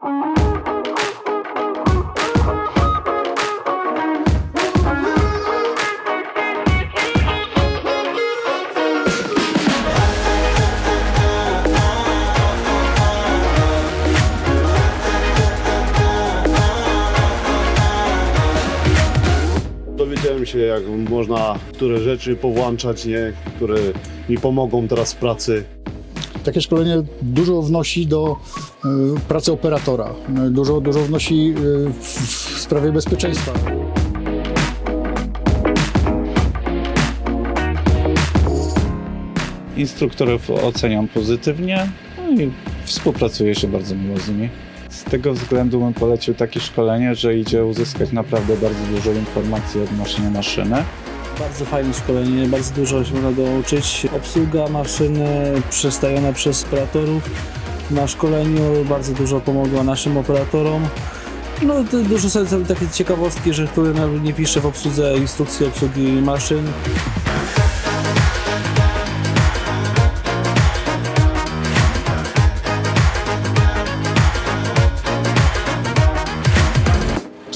Dowiedziałem się, jak można które rzeczy powłączać, nie? które mi pomogą teraz w pracy. Takie szkolenie dużo wnosi do y, pracy operatora, y, dużo, dużo wnosi w, w sprawie bezpieczeństwa. Instruktorów oceniam pozytywnie no i współpracuję się bardzo miło z nimi. Z tego względu bym polecił takie szkolenie, że idzie uzyskać naprawdę bardzo dużo informacji odnośnie maszyny. Bardzo fajne szkolenie, bardzo dużo się można douczyć. Obsługa maszyny przedstawiona przez operatorów na szkoleniu bardzo dużo pomogła naszym operatorom. No, dużo są takie ciekawostki, że które nie pisze w obsłudze instrukcji obsługi maszyn.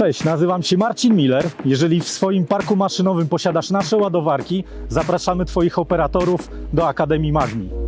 Cześć, nazywam się Marcin Miller. Jeżeli w swoim parku maszynowym posiadasz nasze ładowarki, zapraszamy Twoich operatorów do Akademii Magni.